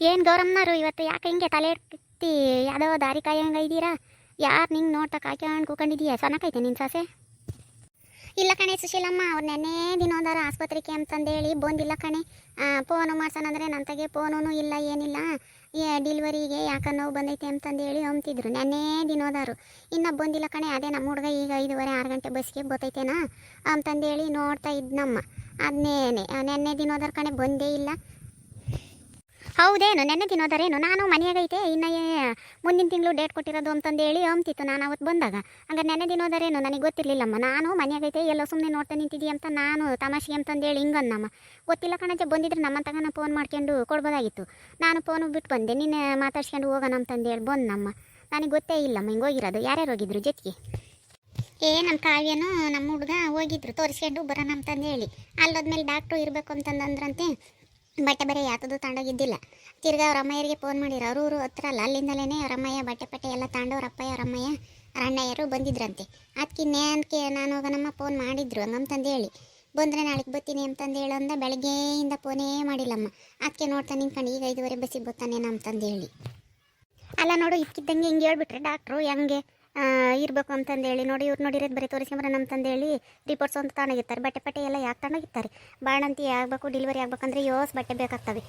ಏನು ಗೌರಮ್ಮನವರು, ಇವತ್ತು ಯಾಕೆ ಹಿಂಗೆ ತಲೆ ಎತ್ತಿ ಯಾವುದೋ ದಾರಿ ಕಾಯಂಗೆ ಇದ್ದೀರಾ? ಯಾರು ನಿಂಗೆ ನೋಡ್ತಾ ಕಾಯ್ಕೊಂಡು ಕೂಕೊಂಡಿದ್ದೀಯಾ ಸನಕೈತೆ ನಿನ್ನ ಸೊಸೆ. ಇಲ್ಲ ಕಣೆ ಸುಶೀಲಮ್ಮ, ಅವ್ರು ನೆನ್ನೆ ದಿನೋದಾರ ಆಸ್ಪತ್ರೆಗೆ ಅಂತಂದೇಳಿ ಬಂದಿಲ್ಲ ಕಣೆ. ಫೋನು ನನ್ನ ತಗೆ ಫೋನೂ ಇಲ್ಲ, ಏನಿಲ್ಲ. ಏ ಡಿಲ್ವರಿಗೆ ಯಾಕೆ ನೋವು ಬಂದೈತೆ ಅಂತಂದೇಳಿ ಅಂತಿದ್ರು ನೆನ್ನೆ ದಿನೋದಾರು ಇನ್ನೂ ಬಂದಿಲ್ಲ ಕಣೆ, ಅದೇ ನಮ್ಮ ಹುಡುಗ ಈಗ ಐದುವರೆ, ಆರು ಗಂಟೆ ಬಸ್ಗೆ ಬರ್ತೈತೇನಾ ಅಂತಂದೇಳಿ ನೋಡ್ತಾ ಇದ್ನಮ್ಮ. ಅದನ್ನೇನೆ ನೆನ್ನೆ ದಿನೋದಾರ ಕಣೆ ಬಂದೇ ಇಲ್ಲ. ಹೌದೇನು? ನೆನ್ನೆ ತಿನ್ನೋದರೇನು? ನಾನು ಮನೆಯಾಗೈತೆ ಇನ್ನು ಏ- ಮುಂದಿನ ತಿಂಗಳು ಡೇಟ್ ಕೊಟ್ಟಿರೋದು ಅಂತಂದೇಳಿ ಅಂತಿತ್ತು ನಾನು ಅವತ್ತು ಬಂದಾಗ. ಹಂಗಾರೆ ನೆನ್ನೆ ತಿನ್ನೋದರೇನು? ನನಗೆ ಗೊತ್ತಿರಲಿಲ್ಲಮ್ಮ. ನಾನು ಮನೆಯಾಗೈತೆ ಎಲ್ಲೋ ಸುಮ್ಮನೆ ನೋಡ್ತಾ ನಿಂತಿದ್ದೀಯ ಅಂತ ನಾನು ತಮಾಷೆಗೆ ಅಂತಂದೇಳಿ ಹಿಂಗನ್ನಮ್ಮ. ಗೊತ್ತಿಲ್ಲ ಕಣಜ ಬಂದಿದ್ರೆ ನಮ್ಮ ತಗನ ಫೋನ್ ಮಾಡ್ಕೊಂಡು ಕೊಡ್ಬೋದಾಗಿತ್ತು. ನಾನು ಫೋನ್ ಬಿಟ್ಟು ಬಂದೆ. ನಿನ್ನೆ ಮಾತಾಡ್ಸ್ಕೊಂಡು ಹೋಗೋಣ ಅಂತಂದೇಳಿ ಬಂದಮ್ಮ ನನಗೆ ಗೊತ್ತೇ ಇಲ್ಲಮ್ಮ. ಹಿಂಗೆ ಹೋಗಿರೋದು. ಯಾರ್ಯಾರು ಹೋಗಿದ್ರು ಜೊತೆಗೆ? ಏ ನಮ್ಮ ಕಾವ್ಯನು ನಮ್ಮ ಹುಡುಗ ಹೋಗಿದ್ರು. ತೋರಿಸ್ಕೊಂಡು ಬರೋಣ ಅಂತಂದೇಳಿ ಅಲ್ಲೋದ್ಮೇಲೆ ಡಾಕ್ಟ್ರು ಇರಬೇಕು ಅಂತಂದಂದ್ರಂತೆ ಬಟ್ಟೆ ಬರೀ ಯಾತದು ತಾಂಡೋಗಿದ್ದಿಲ್ಲ. ತಿರ್ಗಾ ಅವ್ರ ಅಮ್ಮಯ್ಯರಿಗೆ ಫೋನ್ ಮಾಡಿರ ಅವರು ಊರು ಹತ್ರ ಅಲ್ಲ ಅಲ್ಲಿಂದಲೇ ಅವ್ರ ಅಮ್ಮಯ್ಯ ಬಟ್ಟೆ ಪಟ್ಟೆ ಎಲ್ಲ ತಾಂಡು ಅವ್ರ ಅಪ್ಪಯ್ಯ, ಅವ್ರ ಅಮ್ಮಯ್ಯ, ಅಣ್ಣಯ್ಯರು ಬಂದಿದ್ರಂತೆ. ಅದಕ್ಕೆ ಇನ್ನೇನಕ್ಕೆ ನಾನು ಹೋಗೋಣಮ್ಮ ಫೋನ್ ಮಾಡಿದ್ರು ಹಂಗಂತಂದು ಹೇಳಿ. ಬಂದರೆ ನಾಳೆಗೆ ಬರ್ತೀನಿ ಅಂತಂದು ಅಂದ ಬೆಳಗ್ಗೆಯಿಂದ ಫೋನೇ ಮಾಡಿಲ್ಲಮ್ಮ. ಅದಕ್ಕೆ ನೋಡ್ತಾ ನಿಂತ್ಕೊಂಡು ಈಗ ಐದುವರೆ ಬಸ್ಸಿಗೆ ಬರ್ತಾನೇನೋ ಅಂತಂದು ಹೇಳಿ. ಅಲ್ಲ ನೋಡು ಇಕ್ಕಿದ್ದಂಗೆ ಹಿಂಗೆ ಹೇಳ್ಬಿಟ್ರೆ ಡಾಕ್ಟ್ರು ಹೆಂಗೆ ಇರಬೇಕು ಅಂತಂದೇಳಿ. ನೋಡಿ ಇವ್ರು ನೋಡಿರೋದು ಬರೀ ತಂದೆ ಅಂತಂದೇಳಿ ರಿಪೋರ್ಟ್ಸ್ ಅಂತ ತಾನಾಗಿರ್ತಾರೆ ಬಟ್ಟೆ ಪಟ್ಟೆ ಎಲ್ಲ ಯಾಕೆ ತಾನಾಗಿರ್ತಾರೆ ಬಾಣಂತಿ ಆಗಬೇಕು ಡೆಲಿವರಿ ಆಗಬೇಕಂದ್ರೆ ಯೋಸ್ ಬಟ್ಟೆ ಬೇಕಾಗ್ತವೆ.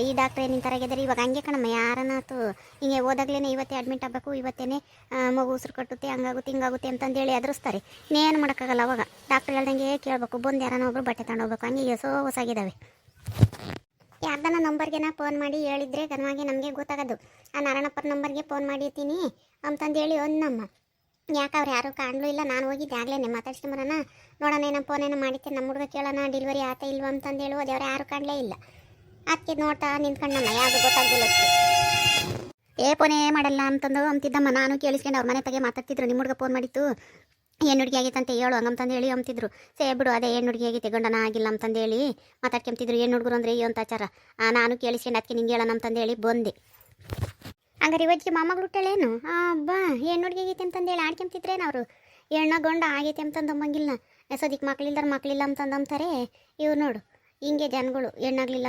ಈ ಡಾಕ್ಟ್ರ್ ಏನು ಥರಾಗಿದ್ದಾರೆ ಇವಾಗ ಹಂಗೆ ಕಣಮ್ಮ ಯಾರನ್ನಾತು ಹಿಂಗೆ ಓದಾಗ್ಲೇ ಇವತ್ತೇ ಅಡ್ಮಿಟ್ ಆಗಬೇಕು ಇವತ್ತೇನೆ ಆ, ಮಗು ಉಸಿರು ಕಟ್ಟುತ್ತೆ ಹಂಗಾಗುತ್ತೆ ಹಿಂಗಾಗುತ್ತೆ ಅಂತಂದೇಳಿ ಎದುರಿಸ್ತಾರೆ ಇನ್ನೇನು ಮಾಡೋಕ್ಕಾಗಲ್ಲ ಅವಾಗ. ಡಾಕ್ಟ್ರ್ ಹೇಳ್ದಂಗೆ ಕೇಳಬೇಕು ಬಂದು ಯಾರನ್ನ ಒಬ್ರು ಬಟ್ಟೆ ತಗೊಂಡೋಗ್ಬೇಕು ಹಂಗೆ ಎಸೋ ಹೊಸಾಗಿದ್ದಾವೆ ಯಾರ್ದನ ನಂಬರ್ಗೆ ನಾ ಫೋನ್ ಮಾಡಿ ಹೇಳಿದ್ರೆ ಗನವಾಗಿ ನಮಗೆ ಗೊತ್ತಾಗೋದು. ಆ ನಾರಾಯಣಪ್ಪನ ನಂಬರ್ಗೆ ಫೋನ್ ಮಾಡಿರ್ತೀನಿ ಅಂತಂದೇಳಿ ಒಂದಮ್ಮ ಯಾಕೆ ಅವ್ರು ಯಾರು ಕಾಣಲೂ ಇಲ್ಲ. ನಾನು ಹೋಗಿದ್ದೆ ಆಗ್ಲೇ ಮಾತಾಡ್ಸ್ಕೊಂಬರೋಣ. ನೋಡೋಣ ಏನೋ ಫೋನ್ ಏನೋ ಮಾಡಿತ್ತೆ ನಮ್ಮ ಹುಡುಗ ಕೇಳೋಣ ಡೆಲಿವರಿ ಆತ ಇಲ್ವಾ ಅಂತಂದು ಹೇಳುವುದು ಅವ್ರು ಯಾರು ಕಾಣಲೇ ಇಲ್ಲ. ಅದಕ್ಕೆ ನೋಡ್ತಾ ನಿಂತ್ಕೊಂಡಮ್ಮ ಯಾವುದು ಗೊತ್ತಾಗಲಿಲ್ಲ ಏ ಫೋನೇ ಮಾಡಲ್ಲ ಅಂತಂದು ಅಂತಿದ್ದಮ್ಮ. ನಾನು ಕೇಳಿಸ್ಕೊಂಡು. ಅವ್ರ ಮನೆ ತಗೆ ಮಾತಾಡ್ತಿದ್ರು. ನಿಮ್ಮ ಹುಡುಗ ಫೋನ್ ಮಾಡಿತ್ತು. ಹೆಣ್ಣು ಹುಡುಗಿ ಅಂತ ಹೇಳು ಹಂಗಂತಂದು ಹೇಳಿ ಅಂತಿದ್ರು ಸೇ ಬಿಡು ಅದೇ ಹೆಣ್ಣು ಹುಡುಗಿ ಆಗೈತೆ ಗಂಡನ ಆಗಿಲ್ಲ ಅಂತಂದು ಹೇಳಿ ಮಾತಾಡ್ಕೊಂತಿದ್ರು ಏನು ಹುಡುಗರು ಅಂದರೆ ಏನು ಆಚಾರ? ನಾನು ಕೇಳಿಸ್ಕೊಂಡು ಅದಕ್ಕೆ ನಿಂಗೆ ಹೇಳೋಣ ಅಂತಂದು ಹೇಳಿ ಬಂದೆ. ಹಂಗಾರೆ ಇವತ್ತಿಗೆ ಮಾಮಗಳು ಹುಟ್ಟಳೇನು? ಬಾ ಹೆಣ್ಣು ಹುಡುಗಿ ಆಗೈತೆ ಅಂತಂದು ಹೇಳಿ ಆಡ್ಕೊಂತಿದ್ರೇನು ಅವರು? ಹೆಣ್ಣ ಗಂಡ ಆಗೈತೆ ಅಂತಂದು ಅಂಬಂಗಿಲ್ಲ. ಸದ್ಯಕ್ಕೆ ಮಕ್ಳಿಲ್ದಾರ ಮಕ್ಳಿಲ್ಲ ಅಂತಂದು ಅಂತಾರೆ ಇವ್ರು ನೋಡು ಹಿಂಗೆ ಜನಗಳು ಹೆಣ್ಣಾಗ್ಲಿಲ್ಲ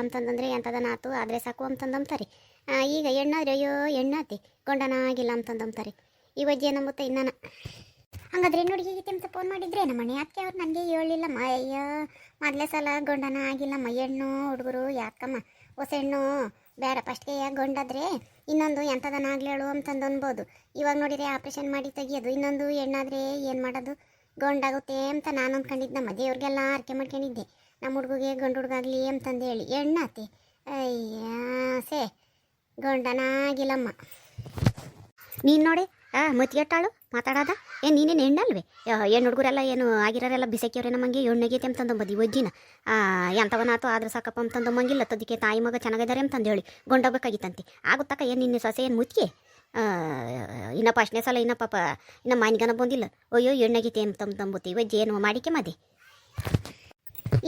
ಅಂತಂದ್ರೆ ಎಂಥದ ನಾತು ಆದರೆ ಸಾಕು ಅಂತಂದು ಅಂತಾರೆ ಆ, ಈಗ ಹೆಣ್ಣಾದ್ರೆ ಅಯ್ಯೋ ಹೆಣ್ಣಾತಿ ಗಂಡನ ಆಗಿಲ್ಲ ಅಂತಂದು ಅಂತಾರೆ ಈ ವಜ್ಜೆ ನಂಬುತ್ತೆ ಇನ್ನನ? ಹಂಗಾದ್ರೆ ನೋಡಿ ಹೀಗೆ ಅಂತ ಫೋನ್ ಮಾಡಿದ್ರೆ ನಮ್ಮ ಮನೆ ಯಾಕೆ ಅವ್ರು ನನಗೆ ಹೇಳಿಲ್ಲ ಅಯ್ಯೋ, ಮೊದಲೇ ಸಲ ಗಂಡನ ಆಗಿಲ್ಲಮ್ಮ, ಹೆಣ್ಣು, ಹುಡುಗರು, ಯಾಕಮ್ಮ, ಹೊಸ ಹೆಣ್ಣು ಬೇಡ ಫಸ್ಟ್ಗೆ ಗೊಂಡಾದ್ರೆ ಇನ್ನೊಂದು ಎಂಥದನ ಹೇಳು ಅಂತಂದು ಅನ್ಬೋದು. ಇವಾಗ ನೋಡಿದ್ರೆ ಆಪ್ರೇಷನ್ ಮಾಡಿ ತೆಗಿಯೋದು, ಇನ್ನೊಂದು ಹೆಣ್ಣಾದ್ರೆ ಏನು ಮಾಡೋದು? ಗೊಂಡಾಗುತ್ತೆ ಅಂತ ನಾನು ಅಂದ್ಕೊಂಡಿದ್ದೆ ನಮ್ಮ ದೇವ್ರಿಗೆಲ್ಲ ಆರ್ಕೆ ಮಾಡ್ಕೊಂಡಿದ್ದೆ. ನಮ್ಮ ಹುಡುಗಿಗೆ ಗಂಡು ಹುಡುಗಾಗ್ಲಿ ಅಂತಂದು ಹೇಳಿ, ಹೆಣ್ಣಾತಿ, ಅಯ್ಯ, ಸೇ ಗಂಡನಾಗಿಲ್ಲಮ್ಮ ನೀನು ನೋಡಿ ಆ ಮತಿಗೆಟ್ಟಾಳು ಮಾತಾಡದ? ಏ, ನೀನೇನು ಹೆಣ್ಣಲ್ವೇ? ಹೆಣ್ಣು ಹುಡುಗರೆಲ್ಲ ಏನು ಆಗಿರೋರೆಲ್ಲ ಬಿಸಾಕಿಯವ್ರೆ ನಮಗೆ ಹೆಣ್ಣಗೈತೆ ಅಂತಂದು ಬದಿ ಒಜ್ಜಿನ ಎಂಥವನಾತು ಆದ್ರೆ ಸಾಕಪ್ಪ ಅಂತಂದು ಮಂಗಿಲ್ಲ ತದಕ್ಕೆ ತಾಯಿ ಮಗ ಚೆನ್ನಾಗಿದ್ದಾರೆ ಅಂತಂದು ಹೇಳಿ ಗೊಂಡೋಗ್ಬೇಕಾಗಿತ್ತಂತೆ. ಆಗುತ್ತಕ್ಕ ಏನು ನಿನ್ನ ಸೊಸೆ ಏನು ಮುತ್ತಿಗೆ? ಇನ್ನ ಫಸ್ಟ್ನೇ ಸಲ ಇನ್ನ ಪಾಪ, ಇನ್ನ ಮಾನಿಗನ ಬಂದಿಲ್ಲ. ಅಯ್ಯೋ ಹೆಣ್ಣಗೈತೆ ಅಂತಂದಂಬುತ್ತಿ ಒಜ್ಜಿ ಏನು ಮಾಡಿಕೆ ಮದಿ?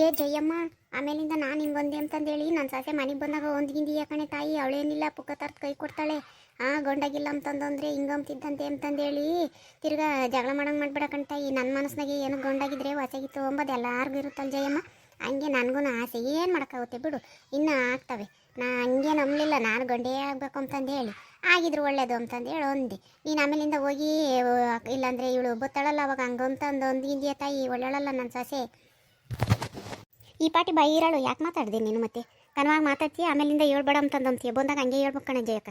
ಏ, ಜಯಮ್ಮ, ಆಮೇಲಿಂದ ನಾನು ಹಿಂಗೆ ಒಂದೇ ಅಂತಂದೇಳಿ ನನ್ನ ಸೊಸೆ ಮನೆಗೆ ಬಂದಾಗ ಒಂದ್ಗಿಂದಿ ಯಾಕಣೆ ತಾಯಿ, ಅವಳೇನಿಲ್ಲ, ಪುಕ್ಕ ತರ್ದು ಕೈ ಕೊಡ್ತಾಳೆ. ಗಂಡಾಗಿಲ್ಲ ಅಂತಂದ್ರೆ ಹಿಂಗಂತಿದ್ದಂತೆ ಅಂತಂದೇಳಿ ತಿರ್ಗಾ ಜಗಳ ಮಾಡಂಗೆ ಮಾಡ್ಬಿಡಕಂತ ಈ ನನ್ನ ಮನಸ್ಸಿನಾಗೆ ಏನು ಗೊಂಡಾಗಿದ್ರೆ ಹೊಸಗಿತ್ತು ಅಂಬೋದು ಎಲ್ಲಾರ್ಗೂ ಇರುತ್ತಲ್ಲ ಜಯಮ್ಮ. ಹಂಗೆ ನನಗೂ ಆಸೆ ಏನು ಮಾಡೋಕ್ಕಾಗುತ್ತೆ ಬಿಡು. ಇನ್ನೂ ಆಗ್ತವೆ. ನಾ ಹಂಗೆ ನಂಬಲಿಲ್ಲ. ನಾನು ಗೊಂಡೇ ಆಗಬೇಕು ಅಂತಂದು ಹೇಳಿ ಆಗಿದ್ರು ಒಳ್ಳೇದು ಅಂತಂದು ಹೇಳಿ ಒಂದೆ. ನೀನು ಆಮೇಲಿಂದ ಹೋಗಿ ಇಲ್ಲಾಂದರೆ ಇವಳು ಬತ್ತಾಳಲ್ಲ ಅವಾಗ ಹಂಗಂತಂದು ಒಂದಿಂದಿಯ ತಾಯಿ ಒಳ್ಳೆಳಲ್ಲ ನನ್ನ ಸೊಸೆ. ಈ ಪಾಟಿ ಬೈರಾಳು ಯಾಕೆ ಮಾತಾಡ್ದೆ ನೀನು ಮತ್ತೆ? ಕನವಾಗಿ ಮಾತಾಡ್ತಿ, ಆಮೇಲಿಂದ ಹೇಳ್ಬೇಡ ಅಂತಂದು ಅಂತೀಯ ಬಂದಾಗ ಹಂಗೆ ಹೇಳ್ಬೇಕು ಕಣ ಜಯಕ್ಕ.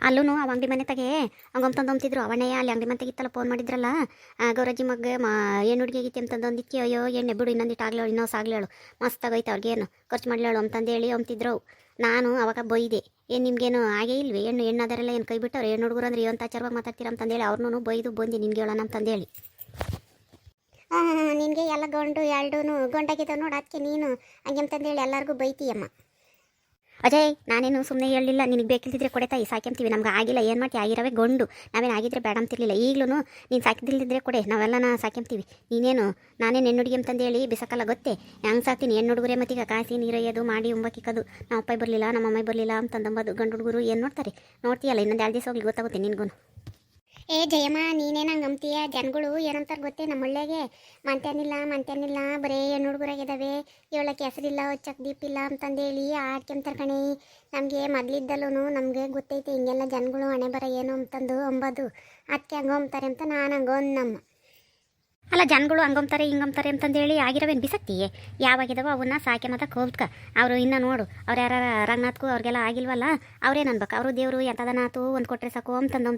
ಅಲ್ಲೂ ಅವ ಅಂಗಡಿ ಮನೆ ತಗೆ ಹಂಗಂತಂದು ಅಂತಿದ್ರು ಅವಣ್ಣಯ್ಯ ಅಲ್ಲಿ ಅಂಗಡಿ ಮನೆ ತೆಗಿತ್ತಲ್ಲ ಫೋನ್ ಮಾಡಿದ್ರಲ್ಲ ಗೌರಜ್ಜಿ ಮಗ ಮಾ, ಏನು ಹುಡುಗಿ ಆಗಿತ್ತು ಅಂತಂದು ಅಂದಿಕ್ಕೆ ಅಯ್ಯೋ ಎಣ್ಣೆ ಬಿಡು ಇನ್ನೊಂದಿಟ್ಟು ಆಗ್ಲೇಳು ಇನ್ನೂ ಸಾಗ್ಲೇಳು ಮಸ್ತ್ ಆಗೈತೆ ಅವ್ರಿಗೇನು ಖರ್ಚು ಮಾಡ್ಲೇಳು ಅಂತಂದೇಳಿ ಅಂತಿದ್ರು ನಾನು ಅವಾಗ ಬೈದೆ, ಏನು ನಿಮ್ಗೇನು ಆಗೇ ಇಲ್ವೇ? ಹೆಣ್ಣು ಹೆಣ್ಣಾದರೆಲ್ಲ ಏನು ಕೈ ಬಿಟ್ಟವ್ರು? ಹೆಣ್ಣು ಹುಡುಗರು ಅಂದ್ರೆ ಏನು ತಾಚಾರವಾಗಿ ಮಾತಾಡ್ತೀರ ಅಂತಂದೇಳಿ ಅವ್ರನ್ನೂ ಬೈದು ಬಂದು ನಿನ್ಗೆ ಹೇಳೋಣ ಅಂತಂದೇಳಿ ನಿನಗೆ ಎಲ್ಲ ಗಂಡು ಎರಡೂ ಗಂಡಾಗಿದ್ದಾವೆ ನೋಡು ಅದಕ್ಕೆ ನೀನು ಹಂಗೆ ಅಂತಂದೇಳಿ ಎಲ್ಲರಿಗೂ ಬೈತೀಯಮ್ಮ. ಅಜಯ್, ನಾನೇನು ಸುಮ್ಮನೆ ಹೇಳಲಿಲ್ಲ. ನಿನಗೆ ಕೊಡೆ ತಾಯಿ ಸಾಕ್ಯಂತೀವಿ ನಮ್ಗೆ ಆಗಿಲ್ಲ. ಏನು ಮಾಡ್ತಿ ಆಗಿರವೇ ಗೊಂಡು. ನಾವೇನು ಆಗಿದ್ರೆ ಬೇಡ ಅಂತಿರಲಿಲ್ಲ. ಈಗಲೂ ನೀನು ಸಾಕಿದಿಲ್ದಿದ್ರೆ ಕೊಡೆ. ನಾವೆಲ್ಲ ಸಾಕ್ಯಂತೀವಿ ನೀನೇನು ನಾನೇ ಹೆಣ್ಣುಡುಗಿ ಅಂತಂದೇಳಿ ಬಿಸಕಲ್ಲ ಗೊತ್ತೇ? ಹೆಂಗೆ ಸಾಕ್ತೀನಿ? ಹೆಣ್ಣು ಹುಡುಗರೇ ಮತ್ತೀಗ ಕಾಸಿ ನೀರೊಯ್ಯೋದು ಮಾಡಿ ಉಂಬಕ್ಕಿಕ್ಕದು ನಮ್ಮ ಅಪ್ಪ ಬರಲಿಲ್ಲ ನಮ್ಮ ಅಮ್ಮ ಬರಲಿಲ್ಲ ಅಂತಂದಂಬದು ಗಂಡು ಹುಡುಗರು ಏನು ನೋಡ್ತಾರೆ? ನೋಡ್ತೀಯಲ್ಲ, ಇನ್ನೊಂದು ಎರಡು ದಿವಸ ಹೋಗಿ ಗೊತ್ತಾಗುತ್ತೆ ನಿನ್ಗೂ ಏ ಜಯಮ್ಮ, ನೀನೇ ನಂಗೆ ಅಂತೀಯ ಜನಗಳು ಏನಂತಾರೆ ಗೊತ್ತೇ ನಮ್ಮ ಒಳ್ಳೆಗೆ ಮಂತ್ಯಾನಿಲ್ಲ ಮಂತ್ಯಾನಿಲ್ಲ, ಬರೇ ಏನು ಹುಡುಗರಾಗಿದ್ದಾವೆ ಏಳಕ್ಕೆ ಹೆಸರಿಲ್ಲ ಚಕ್ ದೀಪಿಲ್ಲ ಅಂತಂದೇಳಿ ಆಡ್ಕೊಂತಾರೆ ಕಣಿ. ನಮಗೆ ಮೊದಲಿದ್ದಲ್ಲೂ ನಮಗೆ ಗೊತ್ತೈತೆ, ಹಿಂಗೆಲ್ಲ ಜನಗಳು ಹಣೆ ಬರ ಏನು ಅಂತಂದು ಅಂಬೋದು. ಅದಕ್ಕೆ ಹಂಗೆ ಅಂತ ನಾನು ಹಂಗೆ ನಮ್ಮ ಅಲ್ಲ, ಜನಗಳು ಹಂಗಂತಾರೆ, ಹಿಂಗಂತಾರೆ ಅಂತಂದೇಳಿ ಆಗಿರೋವೇನು ಬಿಸಕ್ತಿಯೇ ಯಾವಾಗಿದಾವೋ ಅವನ್ನ ಸಾಕೆ ಮತ್ತೆ ಕೋಬ್ಕ ಅವರು ಇನ್ನು ನೋಡು, ಅವ್ರು ಯಾರ ರಂಗನಾಥ್ಗೂ ಅವ್ರಿಗೆಲ್ಲ ಆಗಿಲ್ವಲ್ಲ, ಅವ್ರೇನು ಅನ್ಬೇಕು? ಅವರು ದೇವರು ಎಂಥದನಾಥು ಒಂದು ಕೊಟ್ಟರೆ ಸಾಕು ಅಂತಂದು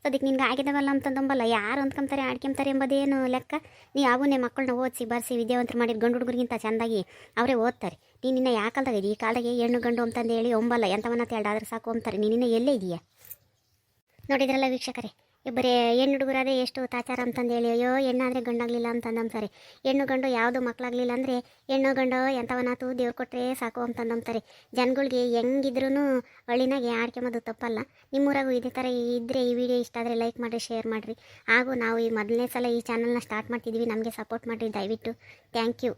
ಸೊ ಅದಕ್ಕೆ ನಿನ್ಗೆ ಆಗಿದಾವಲ್ಲ ಅಂತಂದಂಬಲ್ಲ, ಯಾರು ಅಂದ್ಕೊಂತಾರೆ ಆಡ್ಕೊಂತಾರೆ ಎಂಬುದೇನು ಲೆಕ್ಕ? ನೀ ಅವನ್ನೇ ಮಕ್ಕಳನ್ನ ಓದಿಸಿ, ಬರ್ಸಿ, ವಿದ್ಯಾವಂತರು ಮಾಡಿದ ಗಂಡು ಹುಡುಗರಿಗಿಂತ ಚೆಂದಾಗಿ ಅವರೇ ಓದ್ತಾರೆ. ನೀನು ನಿನ್ನ ಯಾ ಕಾಲದಾಗ ಈ ಕಾಲದಾಗೆ ಹೆಣ್ಣು ಗಂಡು ಅಂತಂದೇಳಿ ಒಂಬಲ್ಲ, ಎಂಥವನ್ನ ತೇಳಾದ್ರೆ ಸಾಕು ಅಂತಾರೆ ನೀನಿನ್ನ ಎಲ್ಲೇ ಇದೆಯಾ? ನೋಡಿದ್ರಲ್ಲ ವೀಕ್ಷಕರೇ ಬರೀ, ಹೆಣ್ಣು ಹುಡುಗರಾದ್ರೆ ಎಷ್ಟು ತಾಚಾರ ಅಂತಂದೇಳಿ, ಅಯ್ಯೋ, ಹೆಣ್ಣಾದರೆ ಗಂಡಾಗಲಿಲ್ಲ ಅಂತಂದಂತಾರೆ ಹೆಣ್ಣು ಗಂಡು ಯಾವುದು ಮಕ್ಕಳಾಗಲಿಲ್ಲ ಅಂದರೆ, ಹೆಣ್ಣು ಗಂಡು ಎಂಥವನಾತು ದೇವ್ರು ಕೊಟ್ಟರೆ ಸಾಕು ಅಂತಂದಂತಾರೆ ಜನಗಳಿಗೆ ಹೆಂಗಿದ್ರೂ ಹಳ್ಳಿನಾಗೆ ಆಡ್ಕೊಂಬೋದು ತಪ್ಪಲ್ಲ. ನಿಮ್ಮೂರಾಗೂ ಇದೇ ಥರ ಇದ್ದರೆ ಈ ವಿಡಿಯೋ ಇಷ್ಟ ಆದರೆ ಲೈಕ್ ಮಾಡಿರಿ, ಶೇರ್ ಮಾಡಿರಿ. ಹಾಗೂ ನಾವು ಈ ಮೊದಲನೇ ಸಲ ಈ ಚಾನಲ್ನ ಸ್ಟಾರ್ಟ್ ಮಾಡ್ತಿದ್ವಿ, ನಮಗೆ ಸಪೋರ್ಟ್ ಮಾಡಿರಿ ದಯವಿಟ್ಟು. Thank you.